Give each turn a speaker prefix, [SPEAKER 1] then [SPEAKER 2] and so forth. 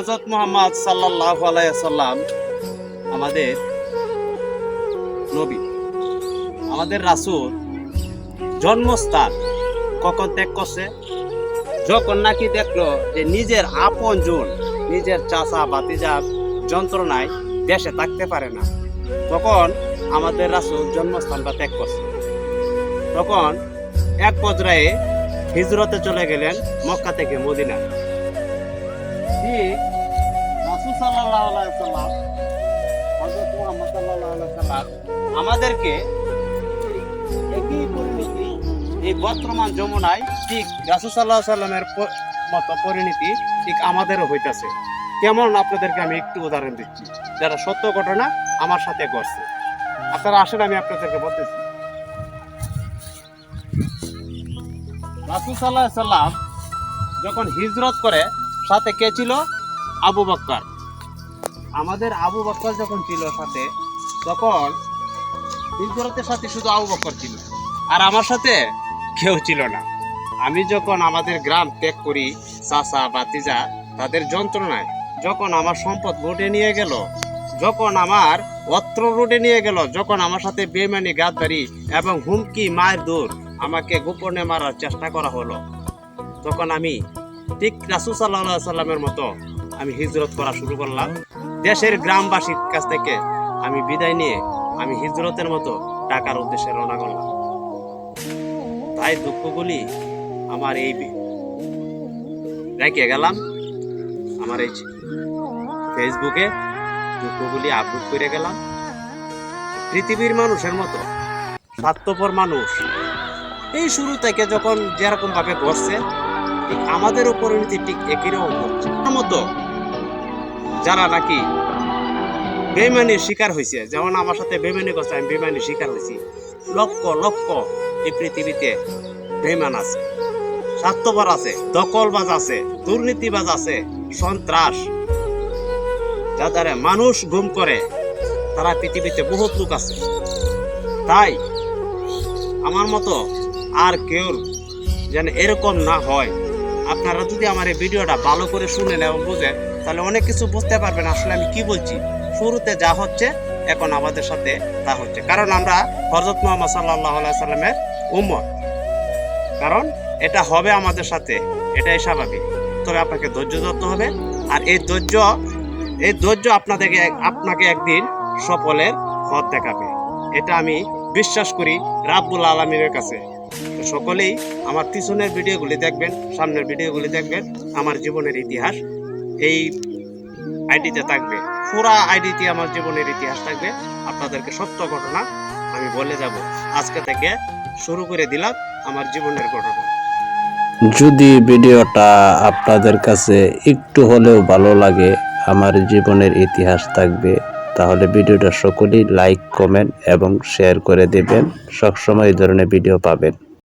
[SPEAKER 1] হরজত মোহাম্মদ সাল্লাহ আলাইসাল্লাম আমাদের নবী, আমাদের রাসূল জন্মস্থান কখন ত্যাগ করছে? যখন নাকি দেখল যে নিজের আপন জন, নিজের চাষা বাতিজার যন্ত্রণায় দেশে থাকতে পারে না, তখন আমাদের রাসূল জন্মস্থানটা ত্যাগ করছে। তখন এক পর্যায়ে হিজরতে চলে গেলেন মক্কা থেকে মদিনা ঠিক সাল্লাম আমাদেরকে এই বর্তমান যমুনায় ঠিক রাসূল সাল্লাল্লাহু সাল্লামের মতো পরিণতি ঠিক আমাদেরও হইতাছে। কেমন আপনাদেরকে আমি একটু উদাহরণ দিচ্ছি। যারা সত্য ঘটনা আমার সাথে ঘটছে। আপনারা আসেন, আমি আপনাদেরকে বলতেছি। রাসূল সাল্লাল্লাহু সাল্লাম যখন হিজরত করে, সাথে কে ছিল? আবু বক্কর। আমাদের আবু বক্কর যখন ছিল সাথে, তখন হিজরতের সাথে শুধু আবু বক্কর ছিল। আর আমার সাথে কেউ ছিল না। আমি যখন আমাদের গ্রাম ত্যাগ করি, চাচা বাতিজা তাদের যন্ত্রণায়, যখন আমার সম্পদ লুটে নিয়ে গেল, যখন আমার অত্র লুটে নিয়ে গেল, যখন আমার সাথে বেমানি গাদ্দারি এবং হুমকি, মায়ের দূর আমাকে গোপনে মারার চেষ্টা করা হলো, তখন আমি ঠিক রাসুল সাল্লাহ সাল্লামের মতো আমি হিজরত করা শুরু করলাম। দেশের গ্রামবাসীর কাছ থেকে আমি বিদায় নিয়ে আমি হিজরতের মতো টাকার উদ্দেশ্যে রওনা করলাম। তাই দুঃখগুলি আমার এই রেখে গেলাম। আমার এই ফেসবুকে দুঃখগুলি আপলোড করে গেলাম। পৃথিবীর মানুষের মতো স্বার্থপর মানুষ এই শুরু থেকে যখন যেরকম ভাবে ঘটছে, ঠিক আমাদেরও পরিণতি ঠিক একই রকম আমার মতো যারা নাকি বেমানির শিকার হয়েছে যেমন আমার সাথে বেমানি করছে, আমি বেমানির শিকার হয়েছি লক্ষ লক্ষ এই পৃথিবীতে বেমান আছে। স্বার্থপর আছে, দখলবাজ আছে, দুর্নীতিবাজ আছে, সন্ত্রাস। যাদের মানুষ গুম করে, তারা পৃথিবীতে বহুত লোক আছে। তাই আমার মতো আর কেউ যেন এরকম না হয়। আপনারা যদি আমার এই ভিডিওটা ভালো করে শুনেন এবং বুঝেন তাহলে অনেক কিছু বুঝতে পারবেন আসলে আমি কি বলছি। শুরুতে যা হচ্ছে, এখন আমাদের সাথে তা হচ্ছে। কারণ আমরা হজরত মোহাম্মদ সাল্লাহ সাল্লামের উম্মত। কারণ এটা হবে আমাদের সাথে, এটাই স্বাভাবিক। তবে আপনাকে ধৈর্য ধরতে হবে। আর এই ধৈর্য এই ধৈর্য আপনাদেরকে আপনাকে একদিন সফলের পথ দেখাবে। এটা আমি বিশ্বাস করি রাব্বুল আলমীর কাছে। সকলেই আমার পিছনের ভিডিওগুলি দেখবেন, সামনের ভিডিওগুলি দেখবেন, আমার জীবনের ইতিহাস এই আইডিতে থাকবে। পুরা আইডিতে আমার জীবনের ইতিহাস থাকবে। আপনাদেরকে সত্য ঘটনা আমি বলে যাব। আজকে থেকে শুরু করে দিলাম আমার জীবনের ঘটনা।
[SPEAKER 2] যদি ভিডিওটা আপনাদের কাছে একটু হলেও ভালো লাগে, আমার জীবনের ইতিহাস থাকবে, তাহলে ভিডিওটা সকলেই লাইক, কমেন্ট এবং শেয়ার করে দেবেন। সবসময় এই ধরনের ভিডিও পাবেন।